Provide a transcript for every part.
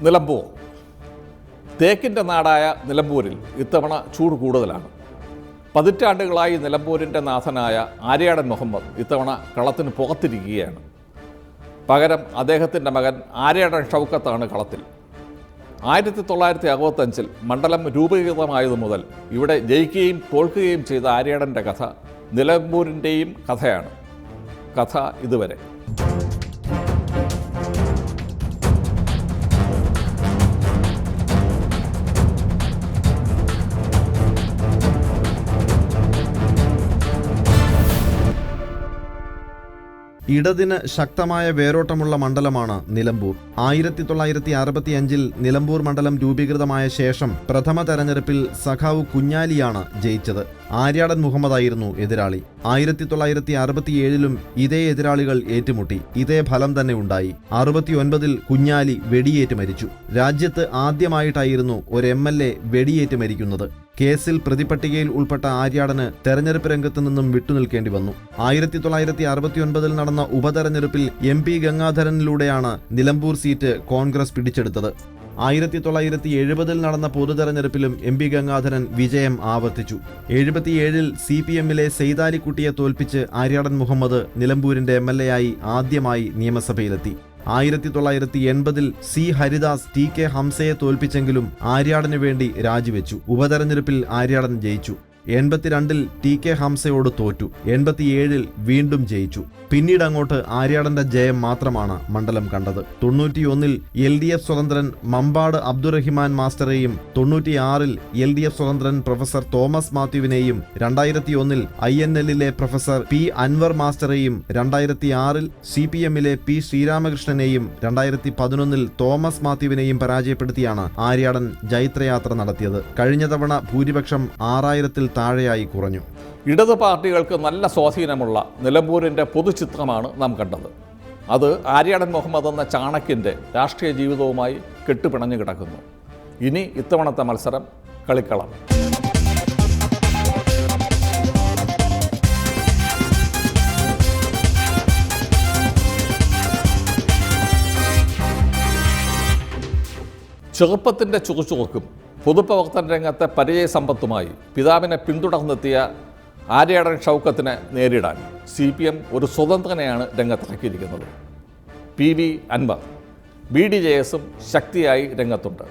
നിലമ്പൂർ. തേക്കിന്റെ നാടായ നിലമ്പൂരിൽ ഇത്തവണ ചൂട് കൂടുതലാണ്. പതിറ്റാണ്ടുകളായി നിലമ്പൂരിന്റെ നാഥനായ ആര്യാടൻ മുഹമ്മദ് ഇത്തവണ കളത്തിന് പുറത്തിരിക്കുകയാണ് പകരം അദ്ദേഹത്തിന്റെ മകൻ ആര്യാടൻ ഷൗക്കത്താണ് കളത്തിൽ. ആയിരത്തി തൊള്ളായിരത്തി അറുപത്തഞ്ചിൽ മണ്ഡലം രൂപീകൃതമായതു മുതൽ ഇവിടെ ജയിക്കുകയും തോൽക്കുകയും ചെയ്ത ആര്യാടന്റെ കഥ നിലമ്പൂരിന്റെയും കഥയാണ്. കഥ ഇതുവരെ. ഇടതിന് ശക്തമായ വേരോട്ടമുള്ള മണ്ഡലമാണ് നിലമ്പൂർ. ആയിരത്തി തൊള്ളായിരത്തി അറുപത്തി അഞ്ചിൽ നിലമ്പൂർ മണ്ഡലം രൂപീകൃതമായ ശേഷം പ്രഥമ തെരഞ്ഞെടുപ്പിൽ സഖാവ് കുഞ്ഞാലിയാണ് ജയിച്ചത്. ആര്യാടൻ മുഹമ്മദായിരുന്നു എതിരാളി. ആയിരത്തി തൊള്ളായിരത്തി അറുപത്തിയേഴിലും ഇതേ എതിരാളികൾ ഏറ്റുമുട്ടി. ഇതേ ഫലം തന്നെ ഉണ്ടായി. അറുപത്തിയൊൻപതിൽ കുഞ്ഞാലി വെടിയേറ്റ് മരിച്ചു. രാജ്യത്ത് ആദ്യമായിട്ടായിരുന്നു ഒരു എ വെടിയേറ്റ് മരിക്കുന്നത്. കേസിൽ പ്രതിപട്ടികയിൽ ഉൾപ്പെട്ട ആര്യാടന് തെരഞ്ഞെടുപ്പ് രംഗത്ത് നിന്നും വിട്ടുനിൽക്കേണ്ടി വന്നു. ആയിരത്തി തൊള്ളായിരത്തി അറുപത്തിയൊൻപതിൽ നടന്ന ഉപതെരഞ്ഞെടുപ്പിൽ എം പി ഗംഗാധരനിലൂടെയാണ് നിലമ്പൂർ സീറ്റ് കോൺഗ്രസ് പിടിച്ചെടുത്തത്. ആയിരത്തി തൊള്ളായിരത്തി എഴുപതിൽ നടന്ന പൊതുതെരഞ്ഞെടുപ്പിലും എം പി ഗംഗാധരൻ വിജയം ആവർത്തിച്ചു. എഴുപത്തിയേഴിൽ സി പി എമ്മിലെ സെയ്താലിക്കുട്ടിയെ തോൽപ്പിച്ച് ആര്യാടൻ മുഹമ്മദ് നിലമ്പൂരിന്റെ എം എൽ എ ആയി ആദ്യമായി നിയമസഭയിലെത്തി. ആയിരത്തി തൊള്ളായിരത്തി എൺപതിൽ സി ഹരിദാസ് ടി കെ ഹംസയെ തോൽപ്പിച്ചെങ്കിലും ആര്യാടന് വേണ്ടി രാജിവെച്ചു. ഉപതെരഞ്ഞെടുപ്പിൽ ആര്യാടൻ ജയിച്ചു. എൺപത്തിരണ്ടിൽ ടി കെ ഹംസയോട് തോറ്റു. എൺപത്തിയേഴിൽ വീണ്ടും ജയിച്ചു. പിന്നീട് അങ്ങോട്ട് ആര്യാടന്റെ ജയം മാത്രമാണ് മണ്ഡലം കണ്ടത്. തൊണ്ണൂറ്റിയൊന്നിൽ എൽ ഡി എഫ് സ്വതന്ത്രൻ മമ്പാട് അബ്ദുറഹിമാൻ മാസ്റ്ററെയും തൊണ്ണൂറ്റിയാറിൽ എൽ ഡി എഫ് സ്വതന്ത്രൻ പ്രൊഫസർ തോമസ് മാത്യുവിനെയും രണ്ടായിരത്തി ഒന്നിൽ ഐ എൻ എല്ലിലെ പ്രൊഫസർ പി അൻവർ മാസ്റ്ററെയും രണ്ടായിരത്തി ആറിൽ സി പി എമ്മിലെ പി ശ്രീരാമകൃഷ്ണനെയും രണ്ടായിരത്തി പതിനൊന്നിൽ തോമസ് മാത്യുവിനെയും പരാജയപ്പെടുത്തിയാണ് ആര്യാടൻ ജൈത്രയാത്ര നടത്തിയത്. കഴിഞ്ഞ തവണ ഭൂരിപക്ഷം ആറായിരത്തിൽ താഴെയായി കുറഞ്ഞു. ഇടത് പാർട്ടികൾക്ക് നല്ല സ്വാധീനമുള്ള നിലമ്പൂരിന്റെ പൊതുചിത്രമാണ് നാം കണ്ടത്. അത് ആര്യാടൻ മുഹമ്മദ് എന്ന ചാണക്യന്റെ രാഷ്ട്രീയ ജീവിതവുമായി കെട്ടുപിണഞ്ഞു കിടക്കുന്നു. ഇനി ഇത്തവണത്തെ മത്സരം കളിക്കളം. ചെറുപ്പത്തിന്റെ ചുറുചുറുക്കും പൊതുപ്രവർത്തന രംഗത്തെ പരിചയസമ്പത്തുമായി പിതാവിനെ പിന്തുടർന്നെത്തിയ ആര്യാടൻ ഷൗക്കത്തിനെ നേരിടാൻ സി പി എം ഒരു സ്വതന്ത്രനെയാണ് രംഗത്തിറക്കിയിരിക്കുന്നത്. P V Anwar B D J എസും ശക്തിയായി രംഗത്തുണ്ട്.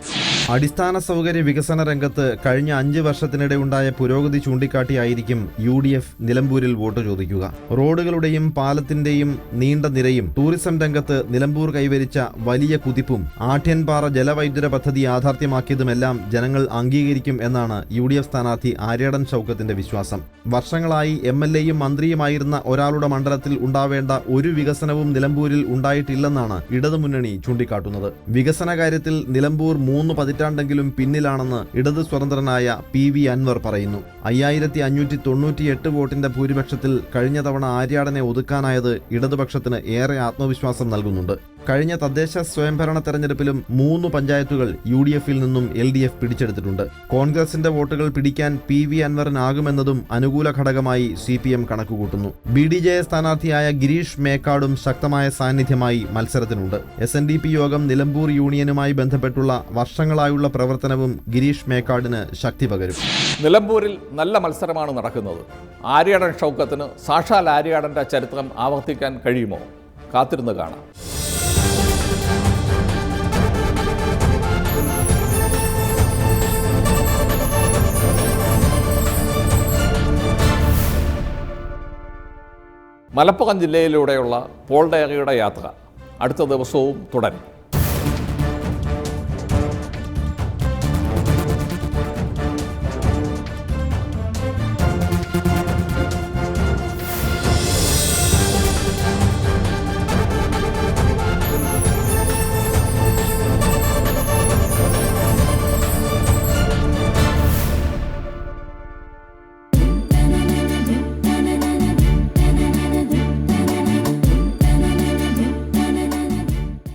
അടിസ്ഥാന സൗകര്യ വികസന രംഗത്ത് കഴിഞ്ഞ അഞ്ച് വർഷത്തിനിടെ ഉണ്ടായ പുരോഗതി ചൂണ്ടിക്കാട്ടിയായിരിക്കും യു ഡി എഫ് നിലമ്പൂരിൽ വോട്ട് ചോദിക്കുക. റോഡുകളുടെയും പാലത്തിന്റെയും നീണ്ട നിരയും ടൂറിസം രംഗത്ത് നിലമ്പൂർ കൈവരിച്ച വലിയ കുതിപ്പും ആഠ്യൻപാറ ജലവൈദ്യുത പദ്ധതി യാഥാർത്ഥ്യമാക്കിയതുമെല്ലാം ജനങ്ങൾ അംഗീകരിക്കും എന്നാണ് യു ഡി എഫ് സ്ഥാനാർത്ഥി ആര്യാടൻ ഷൗക്കത്തിന്റെ വിശ്വാസം. വർഷങ്ങളായി എം എൽ എയും മന്ത്രിയുമായിരുന്ന ഒരാളുടെ മണ്ഡലത്തിൽ ഉണ്ടാവേണ്ട ഒരു വികസനവും നിലമ്പൂരിൽ ഉണ്ടായിട്ടില്ലെന്നാണ് ഇടതുമുന്നണി ചൂണ്ടിക്കാട്ടുന്നത്. വികസന കാര്യത്തിൽ നിലമ്പൂർ മൂന്ന് പതിറ്റാണ്ടെങ്കിലും പിന്നിലാണെന്ന് ഇടത് സ്വതന്ത്രനായ പി വി അൻവർ പറയുന്നു. അയ്യായിരത്തി അഞ്ഞൂറ്റി തൊണ്ണൂറ്റിയെട്ട് വോട്ടിന്റെ ഭൂരിപക്ഷത്തിൽ കഴിഞ്ഞ തവണ ആര്യാടനെ ഒതുക്കാനായത് ഇടതുപക്ഷത്തിന് ഏറെ ആത്മവിശ്വാസം നൽകുന്നുണ്ട്. കഴിഞ്ഞ തദ്ദേശ സ്വയംഭരണ തെരഞ്ഞെടുപ്പിലും മൂന്ന് പഞ്ചായത്തുകൾ യു ഡി എഫിൽ നിന്നും എൽ ഡി എഫ് പിടിച്ചെടുത്തിട്ടുണ്ട്. കോൺഗ്രസിന്റെ വോട്ടുകൾ പിടിക്കാൻ പി വി അൻവറിനാകുമെന്നതും അനുകൂല ഘടകമായി സി പി എം കണക്കുകൂട്ടുന്നു. ബി ഡി ജെ സ്ഥാനാർത്ഥിയായ ഗിരീഷ് മേക്കാടും ശക്തമായ സാന്നിധ്യമായി മത്സരത്തിനുണ്ട്. എസ് എൻ ഡി പി യോഗം നിലമ്പൂർ യൂണിയനുമായി ബന്ധപ്പെട്ടുള്ള വർഷങ്ങളായുള്ള പ്രവർത്തനവും ഗിരീഷ് മേക്കാടിന് ശക്തി പകരും. നിലമ്പൂരിൽ നല്ല മത്സരമാണ് നടക്കുന്നത്. ആര്യാടൻ ഷൗക്കത്തിന് സാക്ഷാൽ ആര്യാടന്റെ ചരിത്രം ആവർത്തിക്കാൻ കഴിയുമോ? കാത്തിരുന്ന് കാണാം. മലപ്പുറം ജില്ലയിലൂടെയുള്ള പോൾ ഡയറിയുടെ യാത്ര അടുത്ത ദിവസവും തുടരും.